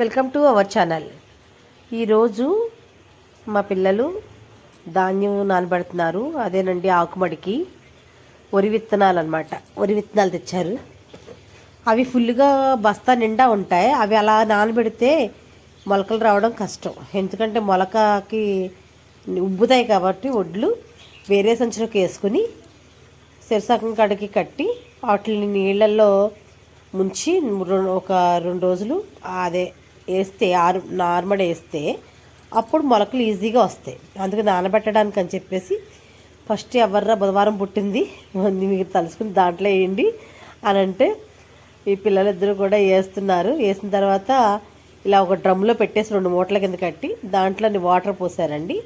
Welcome to our channel. ఈరోజు మా పిల్లలు ధాన్యం నానబెడుతున్నారు. అదేనండి ఆకుమడికి. వరి విత్తనాలు అనమాట వరి విత్తనాలు తెచ్చారు. అవి ఫుల్గా బస్తా నిండా ఉంటాయి. అవి అలా నానబెడితే మొలకలు రావడం కష్టం. ఎందుకంటే మొలకకి ఉబ్బుతాయి కాబట్టి వడ్లు వేరే సంచులకు వేసుకుని సిరసకం కడికి కట్టి వాటిని నీళ్ళల్లో ముంచి ఒక రెండు రోజులు అదే వేస్తే ఆరు నార్మల్ వేస్తే అప్పుడు మొలకలు ఈజీగా వస్తాయి. అందుకే నానబెట్టడానికి అని చెప్పేసి ఫస్ట్ ఎవర్రా బుధవారం పుట్టింది మీరు తలుసుకుని దాంట్లో వేయండి అని అంటే ఈ పిల్లలిద్దరూ కూడా వేస్తున్నారు. వేసిన తర్వాత ఇలా ఒక డ్రమ్లో పెట్టేసి రెండు మూటల కింద కట్టి దాంట్లో వాటర్ పోసారండి.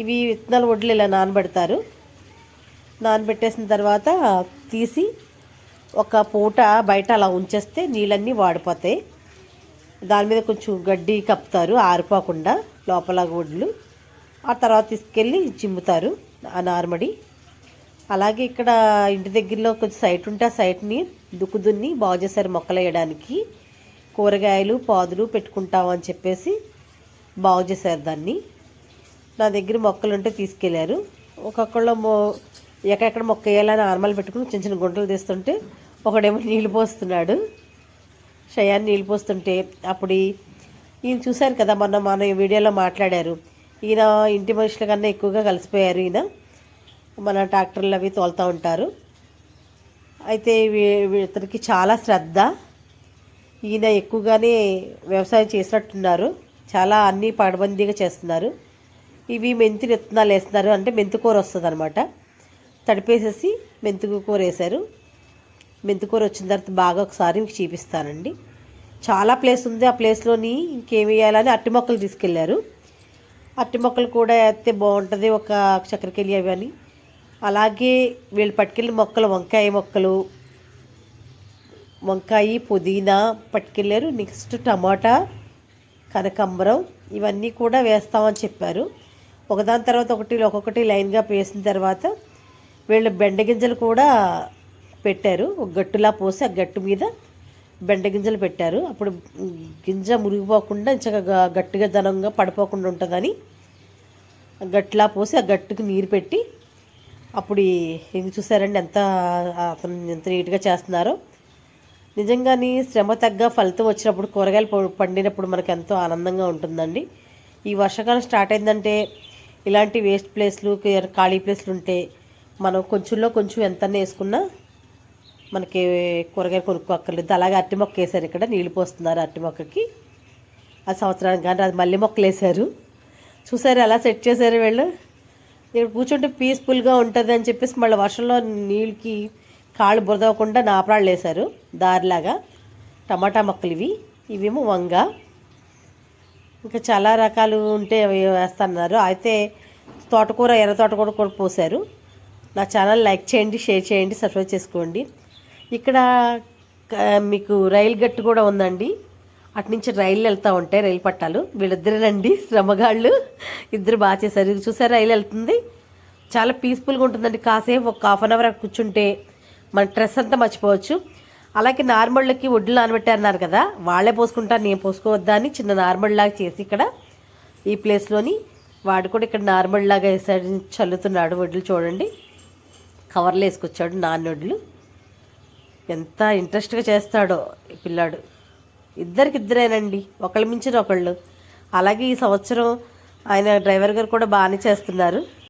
ఇవి విత్తనాలు వడ్లు ఇలా నానబెడతారు. నానబెట్టేసిన తర్వాత తీసి ఒక పూట బయట అలా ఉంచేస్తే నీళ్ళన్నీ వాడిపోతాయి. దాని మీద కొంచెం గడ్డి కప్పుతారు ఆరిపోకుండా లోపల వడ్లు ఆ తర్వాత తీసుకెళ్ళి చిమ్ముతారు ఆ నార్మడి. అలాగే ఇక్కడ ఇంటి దగ్గరలో కొంచెం సైట్ ఉంటే ఆ సైట్ని దుక్కు దున్ని బాగు చేశారు మొక్కలు వేయడానికి. కూరగాయలు పాదులు పెట్టుకుంటాం అని చెప్పేసి బాగు చేశారు దాన్ని. నా దగ్గర మొక్కలు ఉంటే తీసుకెళ్ళారు. ఒక్కొక్కళ్ళు మొ ఎక్కడెక్కడ మొక్క వేయాలని నార్మల్ పెట్టుకుని చిన్న చిన్న గుంటలు తీస్తుంటే ఒకడేమో నీళ్ళు పోస్తున్నాడు. షయాన్ని నీళ్ళు పోస్తుంటే అప్పుడు ఈయన చూశారు కదా మొన్న మన వీడియోలో మాట్లాడారు. ఈయన ఇంటి మనుషుల కన్నా ఎక్కువగా కలిసిపోయారు ఈయన. మన ట్రాక్టర్లు అవి తోలుతూ ఉంటారు. అయితే ఇతనికి చాలా శ్రద్ధ. ఈయన ఎక్కువగానే వ్యవసాయం చేసినట్టున్నారు. చాలా అన్నీ పడబందీగా చేస్తున్నారు. ఇవి మెంతి విత్తనాలు వేస్తున్నారు. అంటే మెంతికూర వస్తుంది అనమాట తడిపేసేసి మెంతుకు కూర వేశారు. మెంతికూర వచ్చిన తర్వాత బాగా ఒకసారి మీకు చూపిస్తానండి. చాలా ప్లేస్ ఉంది. ఆ ప్లేస్లోని ఇంకేమి వేయాలని అట్టి మొక్కలు తీసుకెళ్ళారు. అట్టి మొక్కలు కూడా వేస్తే బాగుంటుంది ఒక చక్కెరకెళ్ళి అవి అని. అలాగే వీళ్ళు పట్టుకెళ్ళిన మొక్కలు వంకాయ మొక్కలు వంకాయ పుదీనా పట్టుకెళ్ళారు నెక్స్ట్ టమాటా కనకంబరం ఇవన్నీ కూడా వేస్తామని చెప్పారు. ఒకదాని తర్వాత ఒకటి ఒక్కొక్కటి లైన్గా వేసిన తర్వాత వీళ్ళు బెండ గింజలు కూడా పెట్టారు. ఒక గట్టులా పోసి ఆ గట్టు మీద బెండ గింజలు పెట్టారు. అప్పుడు గింజ మురిగిపోకుండా చక్కగా గట్టిగా ధనంగా పడిపోకుండా ఉంటుందని ఆ గట్లా పోసి ఆ గట్టుకు నీరు పెట్టి అప్పుడు ఇది చూసారండి ఎంత అతను ఎంత నీట్గా చేస్తున్నారో. నిజంగానే శ్రమ తగ్గ ఫలితం వచ్చినప్పుడు కూరగాయలు పండినప్పుడు మనకు ఎంతో ఆనందంగా ఉంటుందండి. ఈ వర్షాకాలం స్టార్ట్ అయిందంటే ఇలాంటి వేస్ట్ ప్లేస్లు ఖాళీ ప్లేస్లు ఉంటే మనం కొంచెంలో కొంచెం ఎంత వేసుకున్నా మనకి కూరగాయలు కొనుక్కోక్కర్లేదు. అలాగే అరటి మొక్క వేశారు ఇక్కడ నీళ్ళు పోస్తున్నారు అరటి మొక్కకి. ఆ సంవత్సరానికి కానీ అది మళ్ళీ మొక్కలు వేశారు. చూసారు ఎలా సెట్ చేశారు వీళ్ళు? ఇక్కడ కూర్చుంటే పీస్ఫుల్గా ఉంటుంది అని చెప్పేసి మళ్ళీ వర్షంలో నీళ్ళకి కాళ్ళు బురదవకుండా నాపరాళ్ళు వేశారు. దారిలాగా టమాటా మొక్కలు ఇవి. ఇవేమో వంగ. ఇంకా చాలా రకాలు ఉంటే అవి వేస్తున్నారు అయితే తోటకూర ఎర్ర తోటకూర కూడా పోసారు నా ఛానల్ లైక్ చేయండి షేర్ చేయండి సబ్స్క్రైబ్ చేసుకోండి. ఇక్కడ మీకు రైలు గట్టు కూడా ఉందండి. అటు నుంచి రైలు వెళ్తూ ఉంటాయి రైలు పట్టాలు. వీళ్ళిద్దరేనండి శ్రమగాళ్ళు. ఇద్దరు బాగా చేశారు. ఇది చూసారు రైలు వెళ్తుంది. చాలా పీస్ఫుల్గా ఉంటుందండి. కాసేపు ఒక హాఫ్ అన్ అవర్ కూర్చుంటే మన స్ట్రెస్ అంతా మర్చిపోవచ్చు. అలాగే నార్మల్కి ఒడ్లు నానబెట్టారన్నారు కదా వాళ్ళే పోసుకుంటారు నేను పోసుకోవద్దా అని చిన్న నార్మల్ లాగా చేసి ఇక్కడ ఈ ప్లేస్లోని వాడు కూడా ఇక్కడ నార్మల్ లాగా వేసాడు చల్లుతున్నాడు వడ్లు చూడండి. కవర్లు వేసుకొచ్చాడు నాన్నొడ్లు ఎంత ఇంట్రెస్ట్గా చేస్తాడో ఈ పిల్లాడు. ఇద్దరికి ఇద్దరేనండి మించిన ఒకళ్ళు. అలాగే ఈ సంవత్సరం ఆయన డ్రైవర్ గారు కూడా బాగానే చేస్తున్నారు.